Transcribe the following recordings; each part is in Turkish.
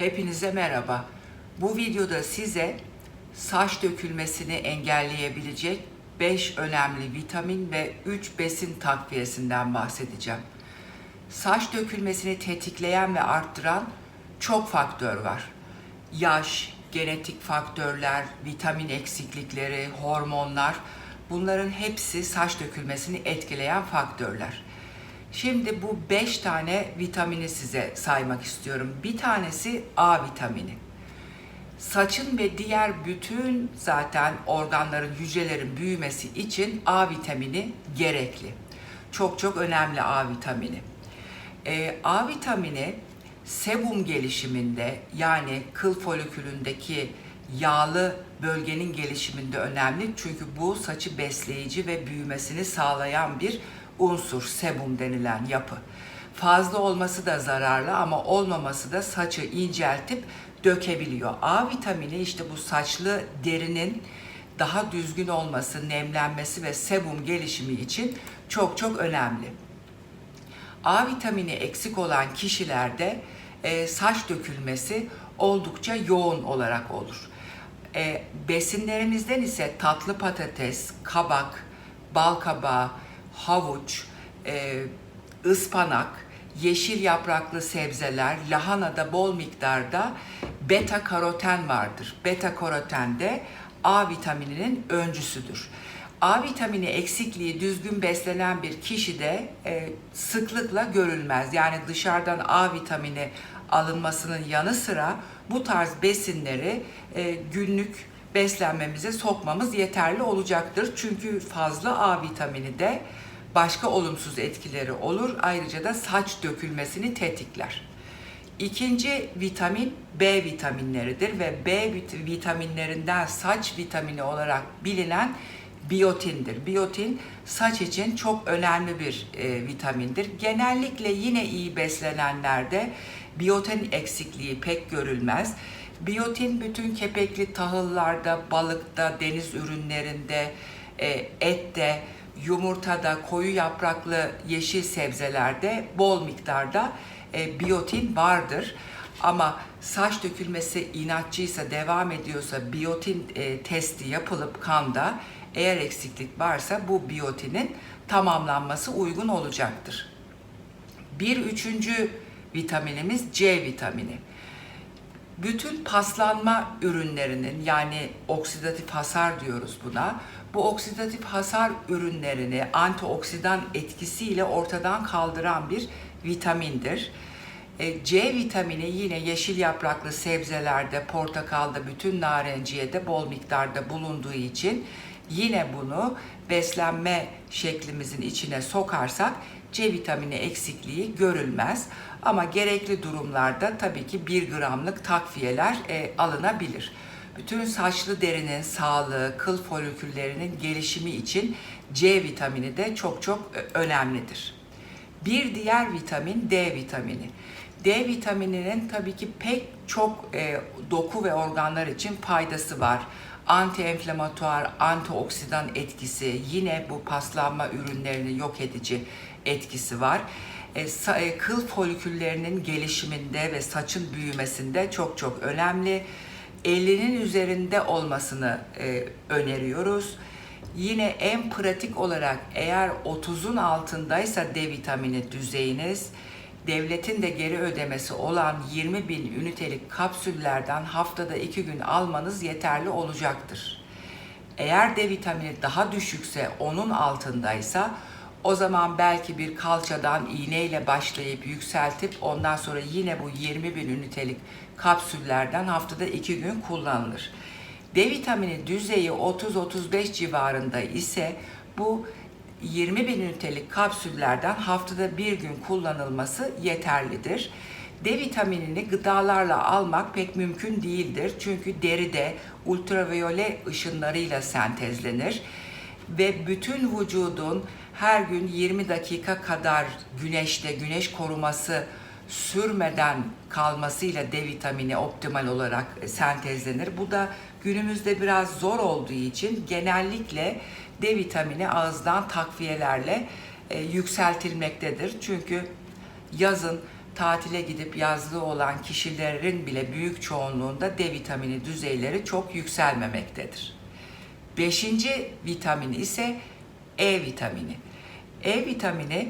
Hepinize merhaba. Bu videoda size saç dökülmesini engelleyebilecek 5 önemli vitamin ve 3 besin takviyesinden bahsedeceğim. Saç dökülmesini tetikleyen ve arttıran çok faktör var. Yaş, genetik faktörler, vitamin eksiklikleri, hormonlar bunların hepsi saç dökülmesini etkileyen faktörler. Şimdi bu 5 tane vitamini size saymak istiyorum. Bir tanesi A vitamini. Saçın ve diğer bütün zaten organların, hücrelerin büyümesi için A vitamini gerekli. Çok çok önemli A vitamini. Ee, A vitamini sebum gelişiminde yani kıl folikülündeki yağlı bölgenin gelişiminde önemli. Çünkü bu saçı besleyici ve büyümesini sağlayan bir unsur, sebum denilen yapı. Fazla olması da zararlı ama olmaması da saçı inceltip dökebiliyor. A vitamini işte bu saçlı derinin daha düzgün olması, nemlenmesi ve sebum gelişimi için çok çok önemli. A vitamini eksik olan kişilerde e, saç dökülmesi oldukça yoğun olarak olur. E, besinlerimizden ise tatlı patates, kabak, bal kabağı, havuç, e, ıspanak, yeşil yapraklı sebzeler, lahanada bol miktarda beta karoten vardır. Beta karoten de A vitamininin öncüsüdür. A vitamini eksikliği düzgün beslenen bir kişide e, sıklıkla görülmez. Yani dışarıdan A vitamini alınmasının yanı sıra bu tarz besinleri e, günlük beslenmemize sokmamız yeterli olacaktır. Çünkü fazla A vitamini de başka olumsuz etkileri olur. Ayrıca da saç dökülmesini tetikler. İkinci vitamin B vitaminleridir ve B vit- vitaminlerinden saç vitamini olarak bilinen biyotindir. Biyotin saç için çok önemli bir e, vitamindir. Genellikle yine iyi beslenenlerde biyotin eksikliği pek görülmez. Biyotin bütün kepekli tahıllarda, balıkta, deniz ürünlerinde, e, ette, yumurtada, koyu yapraklı yeşil sebzelerde bol miktarda e, biyotin vardır. Ama saç dökülmesi inatçıysa, devam ediyorsa biyotin e, testi yapılıp kanda eğer eksiklik varsa bu biyotinin tamamlanması uygun olacaktır. Bir üçüncü vitaminimiz C vitamini. Bütün paslanma ürünlerinin yani oksidatif hasar diyoruz buna. Bu oksidatif hasar ürünlerini antioksidan etkisiyle ortadan kaldıran bir vitamindir. E, C vitamini yine yeşil yapraklı sebzelerde, portakalda, bütün narenciyede bol miktarda bulunduğu için yine bunu beslenme şeklimizin içine sokarsak C vitamini eksikliği görülmez. Ama gerekli durumlarda tabii ki 1 gramlık takviyeler e, alınabilir. Bütün saçlı derinin sağlığı, kıl foliküllerinin gelişimi için C vitamini de çok çok e, önemlidir. Bir diğer vitamin D vitamini. D vitamininin tabii ki pek çok e, doku ve organlar için faydası var. Anti-enflamatuar, antioksidan etkisi, yine bu paslanma ürünlerini yok edici etkisi var. E, e, kıl foliküllerinin gelişiminde ve saçın büyümesinde çok çok önemli. 50'nin üzerinde olmasını e, öneriyoruz. Yine en pratik olarak eğer 30'un altındaysa D vitamini düzeyiniz, devletin de geri ödemesi olan 20 bin ünitelik kapsüllerden haftada 2 gün almanız yeterli olacaktır. Eğer D vitamini daha düşükse onun altındaysa o zaman belki bir kalçadan iğneyle başlayıp yükseltip ondan sonra yine bu 20 bin ünitelik kapsüllerden haftada 2 gün kullanılır. D vitamini düzeyi 30-35 civarında ise bu 20 bin ünitelik kapsüllerden haftada bir gün kullanılması yeterlidir. D vitaminini gıdalarla almak pek mümkün değildir. Çünkü deride ultraviyole ışınlarıyla sentezlenir ve bütün vücudun her gün 20 dakika kadar güneşte güneş koruması sürmeden kalmasıyla D vitamini optimal olarak sentezlenir. Bu da günümüzde biraz zor olduğu için genellikle D vitamini ağızdan takviyelerle e, yükseltilmektedir. Çünkü yazın tatile gidip yazlığı olan kişilerin bile büyük çoğunluğunda D vitamini düzeyleri çok yükselmemektedir. Beşinci vitamin ise E vitamini. E vitamini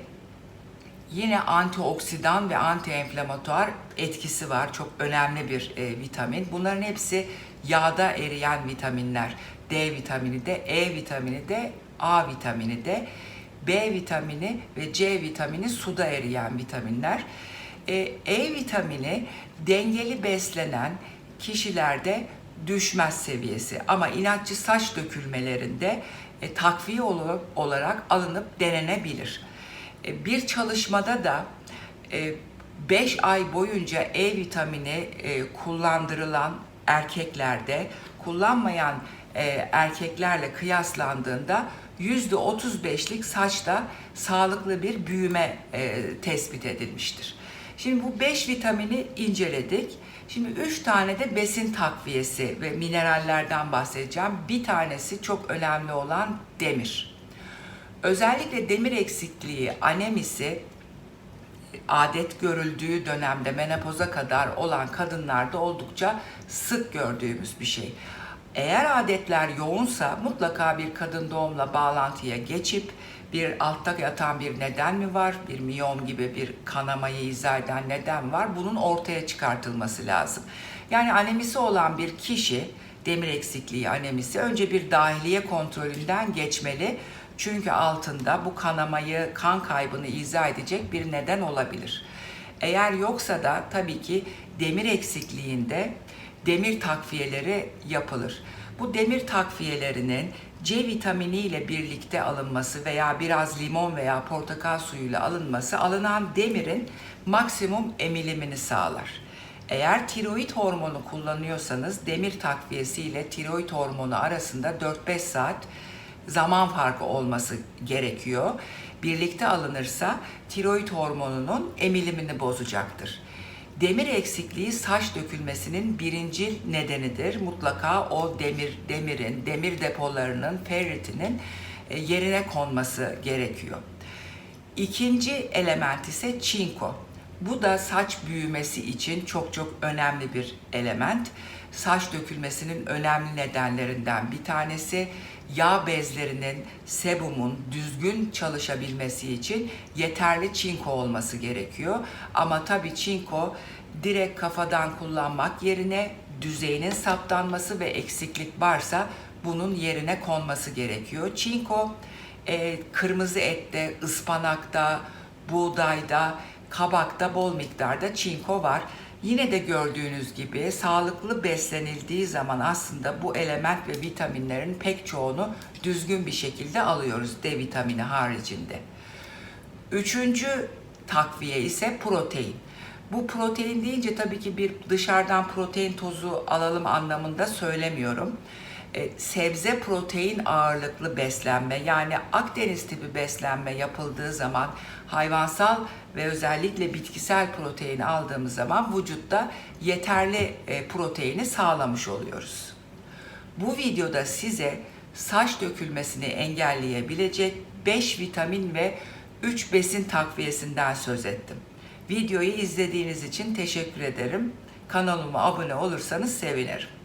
yine antioksidan ve antienflamatuar etkisi var. Çok önemli bir e, vitamin. Bunların hepsi yağda eriyen vitaminler. D vitamini de, E vitamini de, A vitamini de, B vitamini ve C vitamini suda eriyen vitaminler. E, e vitamini dengeli beslenen kişilerde düşmez seviyesi ama inatçı saç dökülmelerinde e, takviye ol- olarak alınıp denenebilir. E, bir çalışmada da 5 ay boyunca E vitamini e, kullandırılan erkeklerde kullanmayan e, erkeklerle kıyaslandığında %35'lik saçta sağlıklı bir büyüme e, tespit edilmiştir. Şimdi bu 5 vitamini inceledik. Şimdi 3 tane de besin takviyesi ve minerallerden bahsedeceğim. Bir tanesi çok önemli olan demir. Özellikle demir eksikliği, anemisi adet görüldüğü dönemde menopoza kadar olan kadınlarda oldukça sık gördüğümüz bir şey. Eğer adetler yoğunsa mutlaka bir kadın doğumla bağlantıya geçip bir altta yatan bir neden mi var, bir miyom gibi bir kanamayı izah eden neden var, bunun ortaya çıkartılması lazım. Yani anemisi olan bir kişi, demir eksikliği anemisi önce bir dahiliye kontrolünden geçmeli. Çünkü altında bu kanamayı, kan kaybını izah edecek bir neden olabilir. Eğer yoksa da tabii ki demir eksikliğinde demir takviyeleri yapılır. Bu demir takviyelerinin C vitamini ile birlikte alınması veya biraz limon veya portakal suyuyla alınması alınan demirin maksimum emilimini sağlar. Eğer tiroid hormonu kullanıyorsanız demir takviyesi ile tiroid hormonu arasında 4-5 saat zaman farkı olması gerekiyor. Birlikte alınırsa tiroid hormonunun emilimini bozacaktır. Demir eksikliği saç dökülmesinin birinci nedenidir. Mutlaka o demir demirin, demir depolarının, ferritinin e, yerine konması gerekiyor. İkinci element ise çinko. Bu da saç büyümesi için çok çok önemli bir element. Saç dökülmesinin önemli nedenlerinden bir tanesi yağ bezlerinin, sebumun düzgün çalışabilmesi için yeterli çinko olması gerekiyor. Ama tabii çinko direkt kafadan kullanmak yerine düzeyinin saptanması ve eksiklik varsa bunun yerine konması gerekiyor. Çinko e, kırmızı ette, ıspanakta, buğdayda, kabakta bol miktarda çinko var. Yine de gördüğünüz gibi sağlıklı beslenildiği zaman aslında bu element ve vitaminlerin pek çoğunu düzgün bir şekilde alıyoruz D vitamini haricinde. Üçüncü takviye ise protein. Bu protein deyince tabii ki bir dışarıdan protein tozu alalım anlamında söylemiyorum. E, sebze protein ağırlıklı beslenme yani Akdeniz tipi beslenme yapıldığı zaman hayvansal ve özellikle bitkisel protein aldığımız zaman vücutta yeterli e, proteini sağlamış oluyoruz. Bu videoda size saç dökülmesini engelleyebilecek 5 vitamin ve 3 besin takviyesinden söz ettim. Videoyu izlediğiniz için teşekkür ederim. Kanalıma abone olursanız sevinirim.